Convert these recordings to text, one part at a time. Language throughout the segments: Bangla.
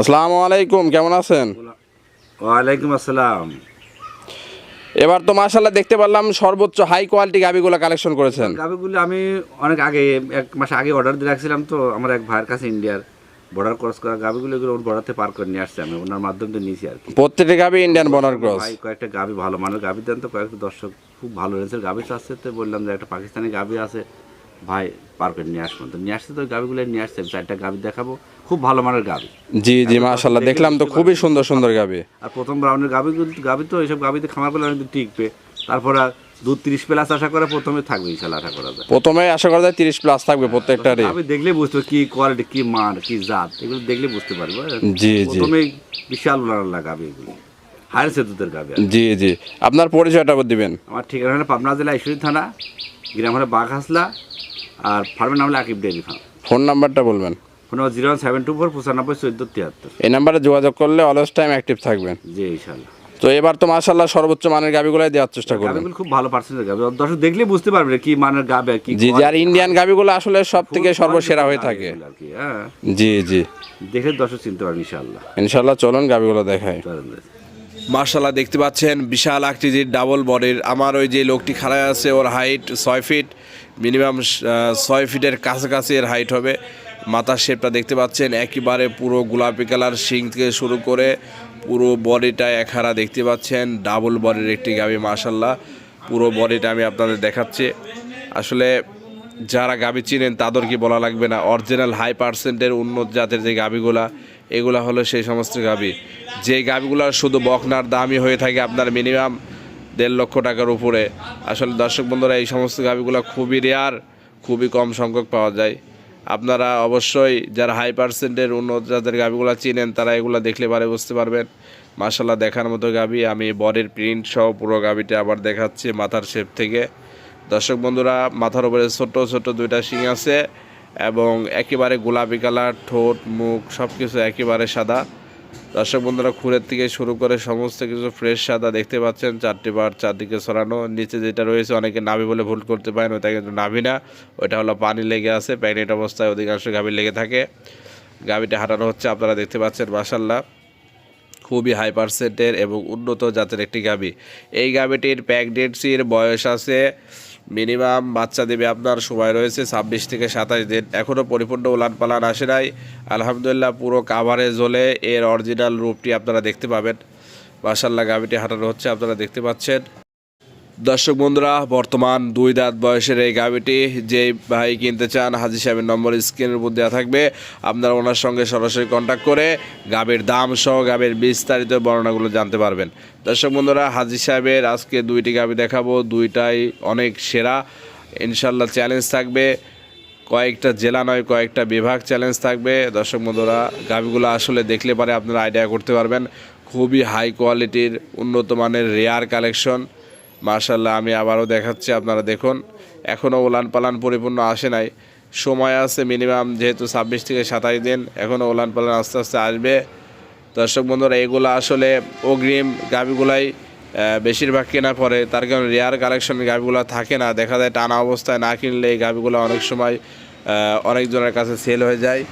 আসসালামু আলাইকুম কেমন আছেন? ওয়ালাইকুম আসসালাম। এবার তো মাশাল্লাহ দেখতে পারলাম সর্বোচ্চ হাই কোয়ালিটি গাবিগুলো কালেকশন করেছেন। গাভিগুলো আমি অনেক আগে এক মাস আগে অর্ডার দিয়ে রাখছিলাম তো আমার এক ভাইয়ের কাছে ইন্ডিয়ার বর্ডার ক্রস করা গাভিগুলো এগুলো বর্ডারতে পার করে নিয়ে আসছি আমি ওনার মাধ্যম দিয়ে নিয়েছি আর কি। প্রত্যেকটি গাবি ইন্ডিয়ান বনার ক্রস ভাই কয়েকটা গাভি ভালো মানের গাভি দেন তো কয়েকটা দর্শক খুব ভালো রেঞ্জের গাভি চাচ্ছে তো বললাম যে একটা পাকিস্তানি গাভি আছে ভাই পার করে নিয়ে আসবেন। তো নিয়ে আসছে তো গাভিগুলো নিয়ে আসছে চারটা গাভি দেখাবো। খুব ভালো মানের গাভি জি জি মাশাল্লাহ দেখলাম তো খুবই সুন্দর সুন্দর গাবি। আর প্রথম রাউন্ডের গাভি গাভি তো এইসব গাভিতে খামার করলে অনেকদিন টিকবে। তারপরে দুধ তিরিশ প্লাস আশা করে প্রথমে থাকবে ইনশাল্লাহ আশা করা যায়। প্রথমে আশা করা যায় তিরিশ প্লাস থাকবে প্রত্যেকটারই আমি দেখলে বুঝতে কি কোয়ালিটি কি মান কি জাত এগুলো দেখলে বুঝতে পারব। জি, জি। প্রথমেই বিশাল উলার গাবি এগুলো। হায়ার সেতুদের গাবি জি জি। আপনার পরিচয়টা দিবেন। আমার ঠিকানা হলো পাবনা জেলা ঈশ্বরী থানা গ্রাম হলো বাঘহাসলা আর ফার্মের নাম হলো আকিব ডেয়ারি ফার্ম। ফোন নাম্বারটা বলবেন। Phone zero seven two four পঁচানব্বই চোদ্দ তিয়াত্তর। এই নাম্বারে যোগাযোগ করলে টাইম অ্যাক্টিভ থাকবেন। জি ইনশাল্লাহ তো এবার তো সর্বোচ্চ মানের গাবিগুলাই দেওয়ার চেষ্টা গাবিগুলো খুব ভালো পার্সেন্টেজ গাবি। দর্শক দেখলে বুঝতে পারবে কি মানের গাবে কি জি জি আর ইন্ডিয়ান গাবিগুলো আসলে সব থেকে সর্বসেরা হয়ে থাকে। আর কি হ্যাঁ। জি জি। দেখে দর্শক চিনতে পারবে চলুন গাবিগুলো মার্শাল্লাহ দেখতে পাচ্ছেন বিশাল আকৃতির ডাবল বডির আমার ওই যে লোকটি খাড়ায় আছে ওর হাইট ছয় ফিট মিনিমাম ছয় ফিটের কাছাকাছি এর হাইট হবে। মাথার শেপটা দেখতে পাচ্ছেন, একেবারে পুরো গোলাপি কালার শিং থেকে শুরু করে পুরো বডিটা একহারা দেখতে পাচ্ছেন ডাবল বডির একটি গাবি মার্শাল্লাহ পুরো বডিটা আমি আপনাদের দেখাচ্ছি। আসলে যারা গাবি চিনেন তাদের কি বলা লাগবে না অরিজিনাল হাই পার্সেন্টের উন্নত জাতের যে গাবিগুলা, এগুলা হলো সেই সমস্ত গাবি। যে গাবিগুলার শুধু বকনার দামই হয়ে থাকে আপনার মিনিমাম দেড় লক্ষ টাকার উপরে। আসলে দর্শক বন্ধুরা, এই সমস্ত গাবিগুলো খুবই রেয়ার খুবই কম সংখ্যক পাওয়া যায়। আপনারা অবশ্যই যারা হাই পার্সেন্টের উন্নত যাদের গাবিগুলো চিনেন, তারা এগুলো দেখলে পারে বুঝতে পারবেন। মাসাল্লাহ দেখার মতো গাবি আমি বরের প্রিন্ট সহ পুরো গাবিটা আবার দেখাচ্ছি মাথার শেপ থেকে। দর্শক বন্ধুরা, মাথার উপরে ছোট ছোট দুইটা শিং আছে এবং একেবারে গোলাপি কালার ঠোঁট, মুখ সব কিছু একেবারে সাদা। দর্শক বন্ধুরা খুরের থেকে শুরু করে সমস্ত কিছু ফ্রেশ সাদা দেখতে পাচ্ছেন। চারটি বার চারদিকে সরানো, নিচে যেটা রয়েছে অনেকে নাভি বলে ভুল করতে পারেন, ওটা কিন্তু নাভি না। ওইটা হলো পানি লেগে আছে, প্যাগনেট অবস্থায় অধিকাংশ গাভী লেগে থাকে। গাভীটা হাঁটানো হচ্ছে, আপনারা দেখতে পাচ্ছেন মাসাল্লাহ খুবই হাই পার্সেন্টের এবং উন্নত জাতের একটি গাভী। এই গাভীটির প্রেগনেন্সির বয়স আছে মিনিমাম বাচ্চা দেবে আপনার, সময় রয়েছে ছাব্বিশ থেকে সাতাশ দিন। এখনও পরিপূর্ণ উলান পালান আসে নাই। আলহামদুলিল্লাহ, পুরো কাভারে জ্বলে এর অরিজিনাল রূপটি আপনারা দেখতে পাবেন। মাসাল্লাহ গাভিটি হাঁটানো হচ্ছে, আপনারা দেখতে পাচ্ছেন। দর্শক বন্ধুরা, বর্তমান দুই দাঁত বয়সের এই গাভিটি যে ভাই কিনতে চান, হাজি সাহেবের নম্বর স্ক্রিনের উপর দেওয়া থাকবে। আপনারা ওনার সঙ্গে সরাসরি কন্ট্যাক্ট করে গাভীর দাম সহ গাভীর বিস্তারিত বর্ণনাগুলো জানতে পারবেন। দর্শক বন্ধুরা, হাজি সাহেবের আজকে দুইটি গাভি দেখাবো, দুইটাই অনেক সেরা। ইনশাল্লাহ চ্যালেঞ্জ থাকবে। কয়েকটা জেলা নয়, কয়েকটা বিভাগ চ্যালেঞ্জ থাকবে। দর্শক বন্ধুরা, গাভিগুলো আসলে দেখলে পারে আপনারা আইডিয়া করতে পারবেন। খুবই হাই কোয়ালিটির উন্নত মানের রেয়ার কালেকশন মার্শাল্লাহ আমি আবারও দেখাচ্ছি, আপনারা দেখুন। এখনও ওলান পালান পরিপূর্ণ আসে নাই। সময় আছে মিনিমাম যেহেতু ছাব্বিশ থেকে সাতাশ দিন, এখনও ওলান পালান আস্তে আস্তে আসবে। দর্শক বন্ধুরা, এগুলো আসলে অগ্রিম গাভিগুলাই বেশিরভাগ কেনা পড়ে তার কারণে রেয়ার কালেকশন গাভিগুলো থাকে না। দেখা যায় টানা অবস্থায় না কিনলে এই গাভিগুলো অনেক সময় অনেকজনের কাছে সেল হয়ে যায়।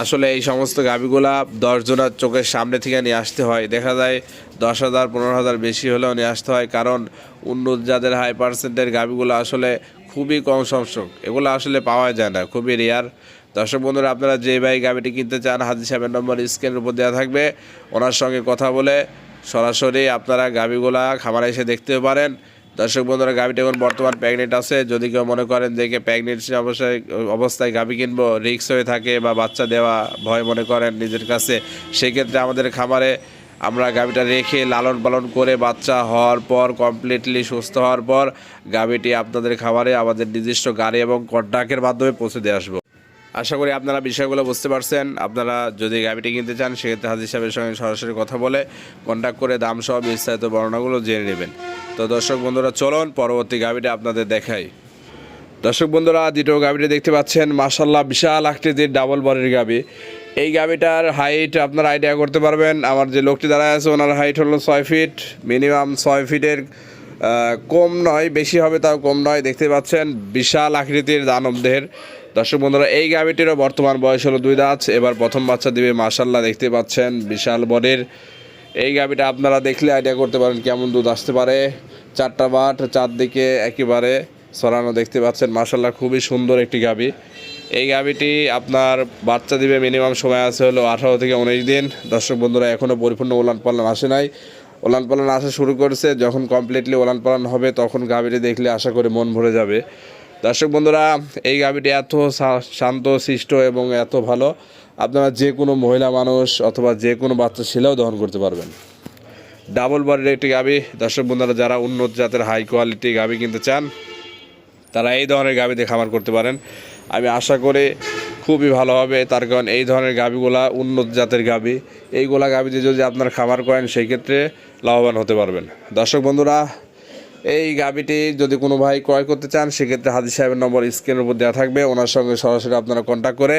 আসলে এই সমস্ত গাভিগুলা দশ জনের চোখের সামনে থেকে নিয়ে আসতে হয়। দেখা যায় দশ হাজার, পনেরো হাজার বেশি হলেও নিয়ে আসতে হয় কারণ উন্নত যাদের হাই পার্সেন্টের গাভিগুলো আসলে খুবই কম সংখ্যক। এগুলো আসলে পাওয়া যায় না, খুবই রেয়ার দর্শক বন্ধুরা, আপনারা যে ভাই গাভিটি কিনতে চান, হাজি সাহেবের নম্বর স্ক্রিনের উপর দেওয়া থাকবে। ওনার সঙ্গে কথা বলে সরাসরি আপনারা গাভিগুলা খামারে এসে দেখতে পারেন। দর্শক বন্ধুরা গাভিটা এখন বর্তমান প্রেগনেন্ট আছে। যদি কেউ মনে করেন দেখে প্রেগনেন্সি অবস্থায় অবস্থায় গাভি কিনবো রিক্স হয়ে থাকে বা বাচ্চা দেওয়া ভয় মনে করেন নিজের কাছে, সেক্ষেত্রে আমাদের খামারে আমরা গাভিটা রেখে লালন পালন করে বাচ্চা হওয়ার পর কমপ্লিটলি সুস্থ হওয়ার পর, গাভিটি আপনাদের খামারে আমাদের নির্দিষ্ট গাড়ি এবং কন্ট্রাক্টের মাধ্যমে পৌঁছে দিয়ে আসব। আশা করি আপনারা বিষয়গুলো বুঝতে পারছেন। আপনারা যদি গাড়িটি কিনতে চান, সেক্ষেত্রে হাজির সাহেবের সঙ্গে সরাসরি কথা বলে কন্ট্যাক্ট করে দামসহ বিস্তারিত বর্ণনাগুলো জেনে নেবেন। তো দর্শক বন্ধুরা, চলুন পরবর্তী গাড়িটা আপনাদের দেখাই। দর্শক বন্ধুরা, দ্বিতীয় গাবিটি দেখতে পাচ্ছেন। মাসাল্লাহ বিশাল আকৃতির ডাবল বডির গাবি এই গাবিটার হাইট আপনারা আইডিয়া করতে পারবেন। আমার যে লোকটি দাঁড়ায় আছে, ওনার হাইট হলো ছয় ফিট মিনিমাম ছয় ফিটের কম নয়, বেশি হবে তাও কম নয়। দেখতে পাচ্ছেন, বিশাল আকৃতির দানব দেহের। দর্শক বন্ধুরা, এই গাভিটিরও বর্তমান বয়স হলো দুই দাঁত। এবার প্রথম বাচ্চা দিবে মাশাল্লাহ দেখতে পাচ্ছেন, বিশাল বডির এই গাভিটা আপনারা দেখলে আইডিয়া করতে পারেন কেমন দুধ আসতে পারে। চারটা বাট, চারদিকে একেবারে সরানো দেখতে পাচ্ছেন। মাশাল্লাহ খুবই সুন্দর একটি গাভি এই গাভিটি আপনার বাচ্চা দিবে মিনিমাম সময় আছে হলো আঠারো থেকে উনিশ দিন। দর্শক বন্ধুরা এখনও পরিপূর্ণ ওলান পালন আসে নাই। ওলান পালন আসা শুরু করেছে, যখন কমপ্লিটলি ওলান পালন হবে তখন গাভিটি দেখলে আশা করে মন ভরে যাবে। দর্শক বন্ধুরা, এই গাভিটি এত শান্ত শিষ্ট এবং এত ভালো। আপনারা যে কোনো মহিলা মানুষ অথবা যে কোনো বাচ্চা ছেলেও দহন করতে পারবেন। ডাবল বডির একটি গাভি দর্শক বন্ধুরা, যারা উন্নত জাতের হাই কোয়ালিটি গাভি কিনতে চান, তারা এই ধরনের গাভিতে খামার করতে পারেন। আমি আশা করি খুবই ভালো হবে। তার কারণ এই ধরনের গাভিগুলা উন্নত জাতের গাভি এইগুলা গাভিতে যদি আপনার খামার করেন, সেই ক্ষেত্রে লাভবান হতে পারবেন। দর্শক বন্ধুরা এই গাবিটি যদি কোনো ভাই ক্রয় করতে চান, সেক্ষেত্রে হাজির সাহেবের নম্বর স্ক্রিনের উপর দেওয়া থাকবে। ওনার সঙ্গে সরাসরি আপনারা কন্ট্যাক্ট করে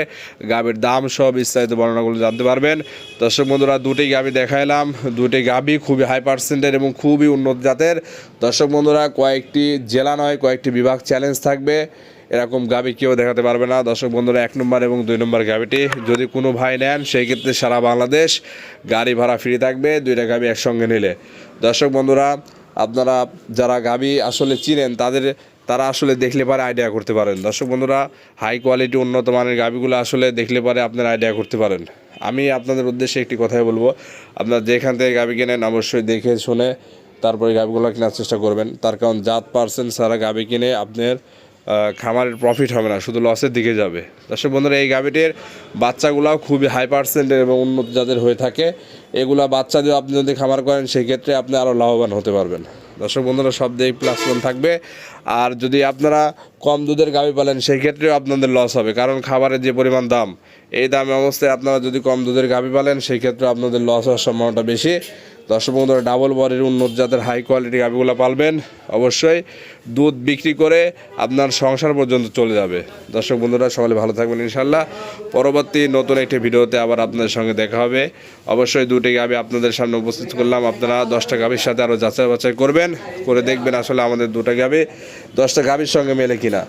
গাবির দাম সব বিস্তারিত বর্ণনাগুলো জানতে পারবেন। দর্শক বন্ধুরা, দুটি গাভি দেখাইলাম। দুটি গাবি খুবই হাই পার্সেন্টের এবং খুবই উন্নত জাতের। দর্শক বন্ধুরা, কয়েকটি জেলা নয়, কয়েকটি বিভাগ চ্যালেঞ্জ থাকবে। এরকম গাবি কেউ দেখাতে পারবে না। দর্শক বন্ধুরা, এক নম্বর এবং দুই নম্বর গাভিটি যদি কোনো ভাই নেন সেই ক্ষেত্রে সারা বাংলাদেশ গাড়ি ভাড়া ফ্রি থাকবে। দুইটা গাবি একসঙ্গে নিলে। দর্শক বন্ধুরা আপনারা যারা গাবি আসলে চিনেন, তাদের, তারা আসলে দেখলে পারে আইডিয়া করতে পারেন। দর্শক বন্ধুরা হাই কোয়ালিটি উন্নত মানের গাবিগুলো আসলে দেখলে পারে আপনারা আইডিয়া করতে পারেন। আমি আপনাদের উদ্দেশ্যে একটি কথাই বলব, আপনারা যেখান থেকে গাবি কেনেন অবশ্যই দেখে শুনে তারপরে গাবিগুলো কেনার চেষ্টা করবেন। তার কারণ জাত পার্সেন্ট সারা গাবি কিনে আপনার খামারের প্রফিট হবে না, শুধু লসের দিকে যাবে। দর্শক বন্ধুরা, এই গাভিটির বাচ্চাগুলাও খুবই হাই পার্সেন্টের এবং উন্নত জাতের হয়ে থাকে। এগুলা বাচ্চা দিয়ে আপনি যদি খামার করেন সেই ক্ষেত্রে আপনি আরও লাভবান হতে পারবেন। দর্শক বন্ধুরা, সব দিক প্লাস ওয়ান থাকবে। আর যদি আপনারা কম দুধের গাভি পালেন, সেই ক্ষেত্রেও আপনাদের লস হবে। কারণ খাবারের যে পরিমাণ দাম, এই দামে অবস্থায় আপনারা যদি কম দুধের গাভি পালেন, সেই ক্ষেত্রে আপনাদের লস হওয়ার সম্ভাবনাটা বেশি। দর্শক বন্ধুরা ডাবল বরের উন্নত জাতের হাই কোয়ালিটি গাভিগুলো পালবেন। অবশ্যই দুধ বিক্রি করে আপনার সংসার পর্যন্ত চলে যাবে। দর্শক বন্ধুরা, সকলে ভালো থাকবেন ইনশাল্লাহ পরবর্তী নতুন একটি ভিডিওতে আবার আপনাদের সঙ্গে দেখা হবে। অবশ্যই দুটি গাভি আপনাদের সামনে উপস্থিত করলাম। আপনারা দশটা গাভির সাথে আরও যাচাই বাছাই করবেন, করে দেখবেন আসলে আমাদের দুটা গাভি দশটা গাভির সঙ্গে মেলে কিনা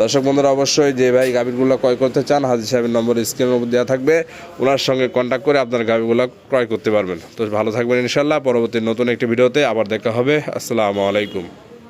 দর্শক বন্ধুরা, অবশ্যই যে ভাই গাভীরগুলো ক্রয় করতে চান হাজির সাহেবের নম্বর স্ক্রিনের উপর দেওয়া থাকবে। ওনার সঙ্গে কন্ট্যাক্ট করে আপনার গাভীগুলো ক্রয় করতে পারবেন। তো ভালো থাকবেন ইনশাল্লাহ পরবর্তী নতুন একটি ভিডিওতে আবার দেখা হবে। আসসালামু আলাইকুম।